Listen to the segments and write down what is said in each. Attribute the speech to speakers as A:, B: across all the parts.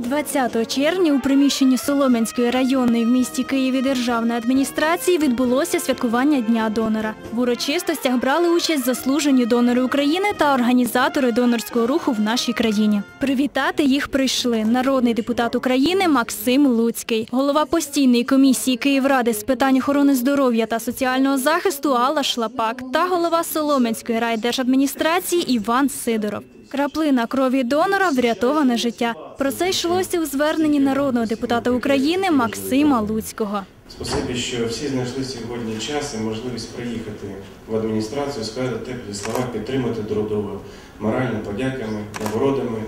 A: 20 червня у приміщенні Солом'янської районної в місті Києві державної адміністрації відбулося святкування Дня донора. В урочистостях брали участь заслужені донори України та організатори донорського руху в нашій країні. Привітати їх прийшли народний депутат України Максим Луцький, голова постійної комісії Київради з питань охорони здоров'я та соціального захисту Алла Шлапак та голова Солом'янської райдержадміністрації Іван Сидоров. Краплина крові донора врятоване життя. Про це йшлося у зверненні народного депутата України Максима Луцького.
B: Спасибі, що всі знайшли сьогодні час і можливість приїхати в адміністрацію, сказати теплі слова, підтримати трудово, морально, подяками, нагородами.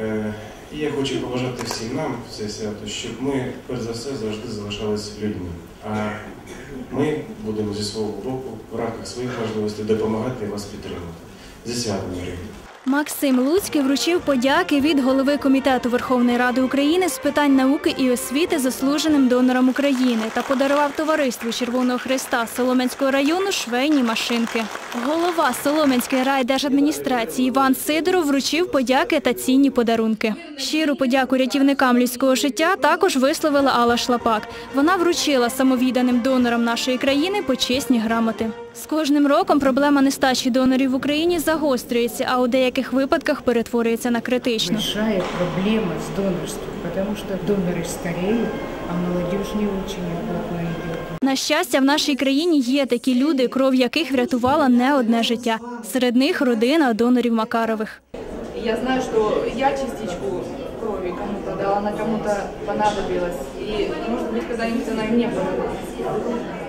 B: Е, І я хочу побажати всім нам в це свято, щоб ми, перш за все, завжди залишалися людьми. А ми будемо зі свого боку в рамках своїх можливостей допомагати і вас підтримати. Зі святом, Марія!
A: Максим Луцький вручив подяки від голови комітету Верховної Ради України з питань науки і освіти заслуженим донорам України та подарував товариству Червоного Христа Солом'янського району швейні машинки. Голова Солом'янської райдержадміністрації Іван Сидоров вручив подяки та цінні подарунки. Щиру подяку рятівникам людського життя також висловила Алла Шлапак. Вона вручила самовідданим донорам нашої країни почесні грамоти. З кожним роком проблема нестачі донорів в Україні загострюється, а у деяких випадках перетворюється на критичну.
C: большая проблема с донорством, потому что доноры стареют, а молодежь не очень охотно идет.
A: На щастя, в нашій країні є такі люди, кров яких врятувала не одне життя. Серед них родина донорів Макарових.
D: Я знаю, что я частичку крови кому-то дала, она кому-то понадобилась. И, может быть, когда-нибудь она и мне понадобится.